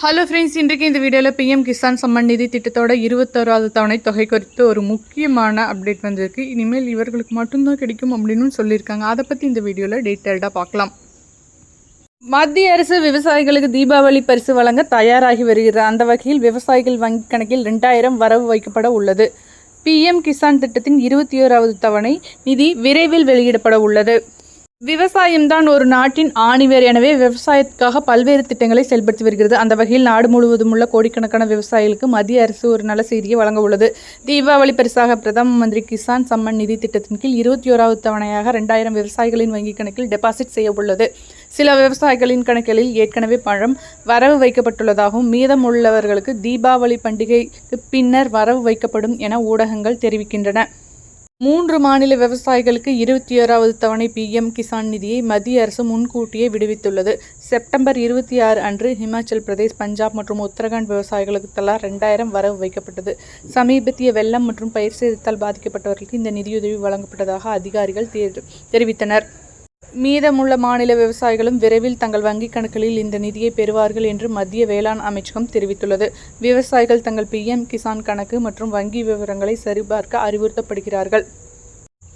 Hello friends இன்றைக்கு இந்த வீடியோவில் பிஎம் கிசான் சம்மன் நிதி திட்டத்தோட இருபத்தோராவது தவணை தொகை குறித்து ஒரு முக்கியமான அப்டேட் வந்திருக்கு. இனிமேல் இவர்களுக்கு மட்டும்தான் கிடைக்கும் அப்படின்னு சொல்லியிருக்காங்க. அதை பற்றி இந்த வீடியோவில் டீட்டெயில்டாக பார்க்கலாம். மத்திய அரசு விவசாயிகளுக்கு தீபாவளி பரிசு வழங்க தயாராகி வருகிறது. அந்த வகையில் விவசாயிகள் வங்கி கணக்கில் ரெண்டாயிரம் வரவு வைக்கப்பட உள்ளது. பிஎம் கிசான் திட்டத்தின் இருபத்தி ஓராவது தவணை நிதி விரைவில் வெளியிடப்பட உள்ளது. விவசாயம்தான் ஒரு நாட்டின் ஆணிவேர் எனவே விவசாயத்துக்காக பல்வேறு திட்டங்களை செயல்படுத்தி வருகிறது. அந்த வகையில் நாடு முழுவதும் உள்ள கோடிக்கணக்கான விவசாயிகளுக்கு மத்திய அரசு ஒரு நல்ல செய்தியை வழங்க உள்ளது. தீபாவளி பரிசாக பிரதம மந்திரி கிசான் சம்மன் நிதி திட்டத்தின் கீழ் இருபத்தி ஓராவது தவணையாக ரெண்டாயிரம் விவசாயிகளின் வங்கிக் கணக்கில் டெபாசிட் செய்ய உள்ளது. சில விவசாயிகளின் கணக்குகளில் ஏற்கனவே பழம் வரவு வைக்கப்பட்டுள்ளதாகவும் மீதமுள்ளவர்களுக்கு தீபாவளி பண்டிகைக்கு பின்னர் வரவு வைக்கப்படும் என ஊடகங்கள் தெரிவிக்கின்றன. மூன்று மாநில விவசாயிகளுக்கு இருபத்தி ஏழாவது தவணை பிஎம் கிசான் நிதியை மத்திய அரசு முன்கூட்டியே விடுவித்துள்ளது. செப்டம்பர் இருபத்தி ஆறு அன்று ஹிமாச்சல் பிரதேஷ் பஞ்சாப் மற்றும் உத்தரகாண்ட் விவசாயிகளுக்கு தலா ரெண்டாயிரம் வரவு வைக்கப்பட்டது. சமீபத்திய வெள்ளம் மற்றும் பயிர் சேதத்தால் பாதிக்கப்பட்டவர்களுக்கு இந்த நிதியுதவி வழங்கப்பட்டதாக அதிகாரிகள் தெரி- தெரிவித்தனர். மீதமுள்ள மாநில விவசாயிகளும் விரைவில் தங்கள் வங்கிக் கணக்குகளில் இந்த நிதியை பெறுவார்கள் என்று மத்திய வேளாண் அமைச்சகம் தெரிவித்துள்ளது. விவசாயிகள் தங்கள் பிஎம் கிசான் கணக்கு மற்றும் வங்கி விவரங்களை சரிபார்க்க அறிவுறுத்தப்படுகிறார்கள்.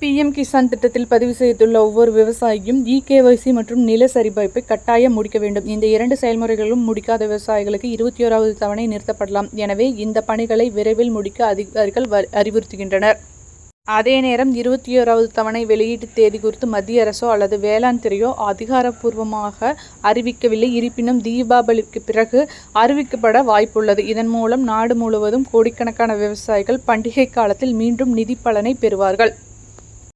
பிஎம் கிசான் திட்டத்தில் பதிவு செய்துள்ள ஒவ்வொரு விவசாயியும் இகேஒய்சி மற்றும் நில சரிபார்ப்பை கட்டாயம் முடிக்க வேண்டும். இந்த இரண்டு செயல்முறைகளும் முடிக்காத விவசாயிகளுக்கு இருபத்தி ஓராவது தவணை நிறுத்தப்படலாம். எனவே இந்த பணிகளை விரைவில் முடிக்க அதிகாரிகள் வ- அறிவுறுத்துகின்றனர். அதே நேரம் இருபத்தி ஓராவது தவணை வெளியீட்டு தேதி குறித்து மத்திய அரசோ அல்லது வேளாண் துறையோ அதிகாரப்பூர்வமாக அறிவிக்கவில்லை. இருப்பினும் தீபாவளிக்கு பிறகு அறிவிக்கப்பட வாய்ப்புள்ளது. இதன் மூலம் நாடு முழுவதும் கோடிக்கணக்கான விவசாயிகள் பண்டிகை காலத்தில் மீண்டும் நிதி பலனை பெறுவார்கள்.